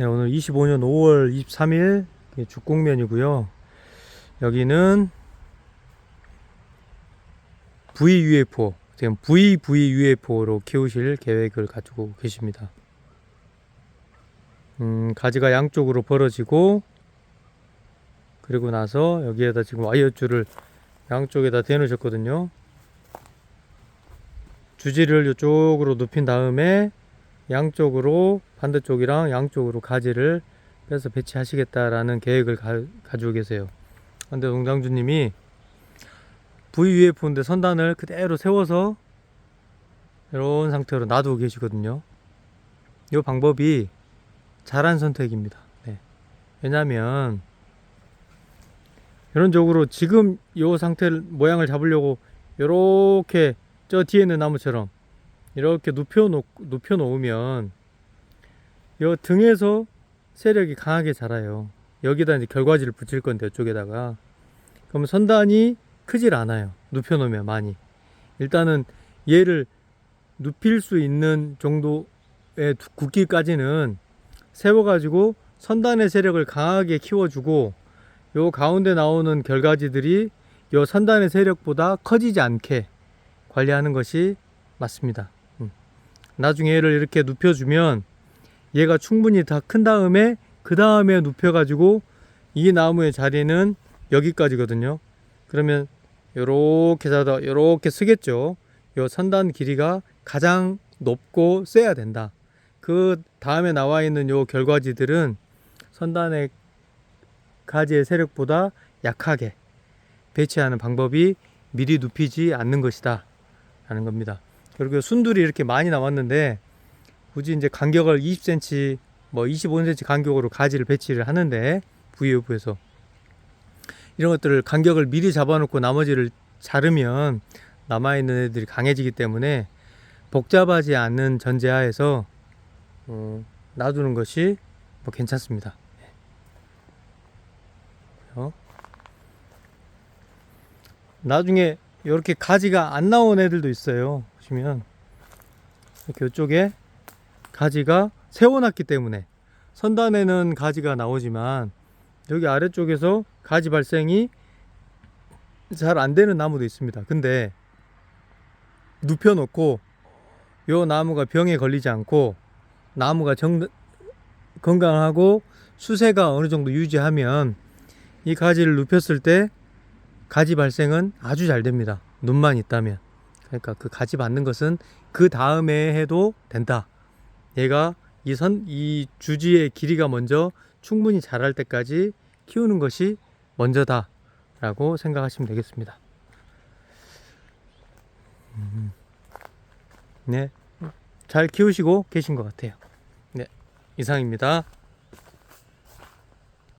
네, 오늘 25년 5월 23일 죽공면이고요. 여기는 VUFO, 지금 VVUFO로 키우실 계획을 가지고 계십니다. 음, 가지가 양쪽으로 벌어지고 그리고 나서 여기에다 지금 와이어줄을 양쪽에다 대놓으셨거든요. 주지를 이쪽으로 눕힌 다음에 양쪽으로 반대쪽이랑 양쪽으로 가지를 빼서 배치하시겠다라는 계획을 가, 가지고 계세요. 근데 농장주님이 VUFO인데 선단을 그대로 세워서 이런 상태로 놔두고 계시거든요. 이 방법이 잘한 선택입니다. 네. 왜냐하면 이런적으로 지금 이 상태를 모양을 잡으려고 이렇게 저 뒤에 있는 나무처럼 이렇게 눕혀 놓 눕혀 놓으면 이 등에서 세력이 강하게 자라요. 여기다 이제 결과지를 붙일 건데 이쪽에다가 그러면 선단이 크질 않아요. 눕혀 놓으면 많이. 일단은 얘를 눕힐 수 있는 정도의 두- 굵기까지는 세워가지고 선단의 세력을 강하게 키워주고 요 가운데 나오는 결과지들이 요 선단의 세력보다 커지지 않게 관리하는 것이 맞습니다. 음. 나중에 얘를 이렇게 눕혀주면 얘가 충분히 다 큰 다음에 그 다음에 눕혀가지고 이 나무의 자리는 여기까지거든요. 그러면 요렇게 자다 요렇게 쓰겠죠. 요 선단 길이가 가장 높고 세야 된다. 그 다음에 나와 있는 요 결과지들은 선단의 가지의 세력보다 약하게 배치하는 방법이 미리 눕히지 않는 것이다. 라는 겁니다. 그리고 순들이 이렇게 많이 나왔는데 굳이 이제 간격을 20cm 뭐 25cm 간격으로 가지를 배치를 하는데 VF에서 이런 것들을 간격을 미리 잡아놓고 나머지를 자르면 남아있는 애들이 강해지기 때문에 복잡하지 않는 전제하에서 어, 놔두는 것이 뭐 괜찮습니다. 어? 나중에 이렇게 가지가 안 나온 애들도 있어요. 보시면 이렇게 이쪽에 가지가 세워놨기 때문에 선단에는 가지가 나오지만 여기 아래쪽에서 가지 발생이 잘 안 되는 나무도 있습니다. 근데 눕혀놓고 요 나무가 병에 걸리지 않고 나무가 정, 건강하고 수세가 어느 정도 유지하면 이 가지를 눕혔을 때 가지 발생은 아주 잘 됩니다. 눈만 있다면. 그러니까 그 가지 받는 것은 그 다음에 해도 된다. 얘가 이 선, 이 주지의 길이가 먼저 충분히 자랄 때까지 키우는 것이 먼저다. 라고 생각하시면 되겠습니다. 음. 네. 잘 키우시고 계신 것 같아요. 네. 이상입니다.